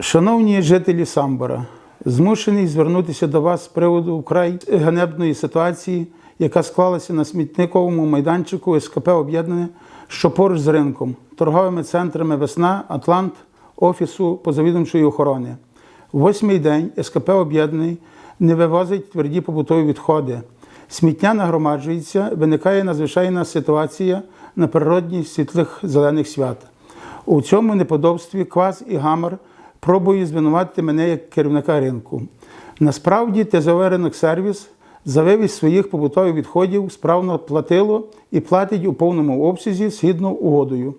Шановні жителі Самбора, змушений звернутися до вас з приводу вкрай ганебної ситуації, яка склалася на смітниковому майданчику СКП Об'єднане, що поруч з ринком, торговими центрами Весна, Атлант, Офісу позавідомчої охорони. Восьмий день СКП Об'єднаний не вивозить тверді побутові відходи. Сміття нагромаджується, виникає надзвичайна ситуація на природні світлих зелених свят. У цьому неподобстві Квас і Гамар пробує звинуватити мене як керівника ринку. Насправді ТЗО «Ринок сервіс за вивіз своїх побутових відходів справно платило і платить у повному обсязі згідно угодою.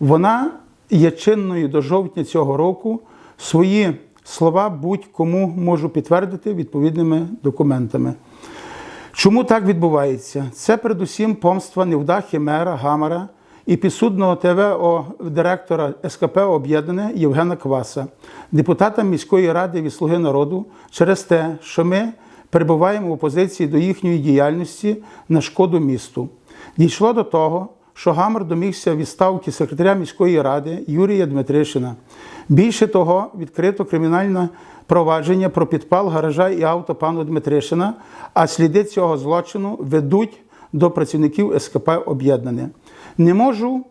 Вона є чинною до жовтня цього року. Свої слова будь-кому можу підтвердити відповідними документами. Чому так відбувається? Це передусім помства невдахи мера Гамара і підсудного ТВО директора СКП Об'єднане Євгена Кваса, депутата міської ради від Слуги народу, через те, що ми перебуваємо в опозиції до їхньої діяльності на шкоду місту. Дійшло до того, що Гамар домігся відставки секретаря міської ради Юрія Дмитришина. Більше того, відкрито кримінальне провадження про підпал гаража і авто пану Дмитришина, а сліди цього злочину ведуть до працівників СКП Об'єднане. Не можу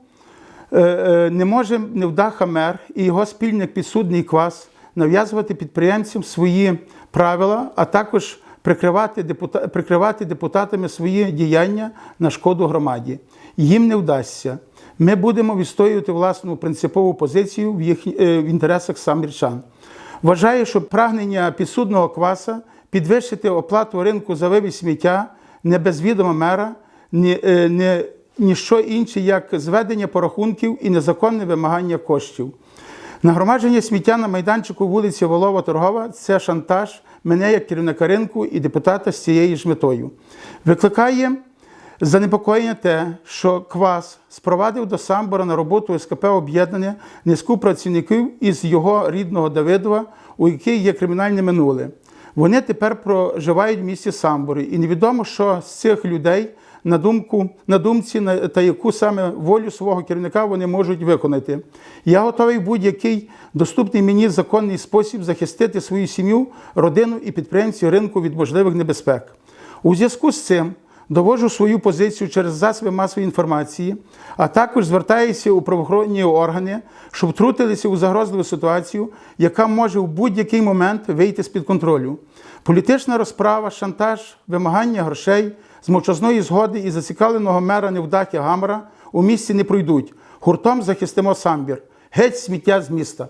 Е, е, не може невдаха мер і його спільник підсудний квас нав'язувати підприємцям свої правила, а також прикривати, депута, прикривати депутатами свої діяння на шкоду громаді. Їм не вдасться. Ми будемо відстоювати власну принципову позицію в, їх, е, в інтересах самірчан. Вважаю, що прагнення підсудного кваса підвищити оплату ринку за вивіз сміття не без відома мера, ні, не ніщо інше, як зведення порахунків і незаконне вимагання коштів. Нагромадження сміття на майданчику вулиці Волова Торгова це шантаж мене як керівника ринку і депутата з цією ж метою. Викликає занепокоєння те, що Квас спровадив до Самбора на роботу СКП об'єднання низку працівників із його рідного Давидова, у яких є кримінальне минуле. Вони тепер проживають в місті Самбури, і невідомо, що з цих людей на думку на думці на та яку саме волю свого керівника вони можуть виконати. Я готовий в будь-який доступний мені законний спосіб захистити свою сім'ю, родину і підприємців ринку від можливих небезпек. У зв'язку з цим довожу свою позицію через засоби масової інформації, а також звертаюся у правоохоронні органи, щоб втрутилися у загрозливу ситуацію, яка може в будь-який момент вийти з-під контролю. Політична розправа, шантаж, вимагання грошей з мовчазної згоди і зацікавленого мера невдахи Гамара у місті не пройдуть. Гуртом захистимо самбір. Геть сміття з міста.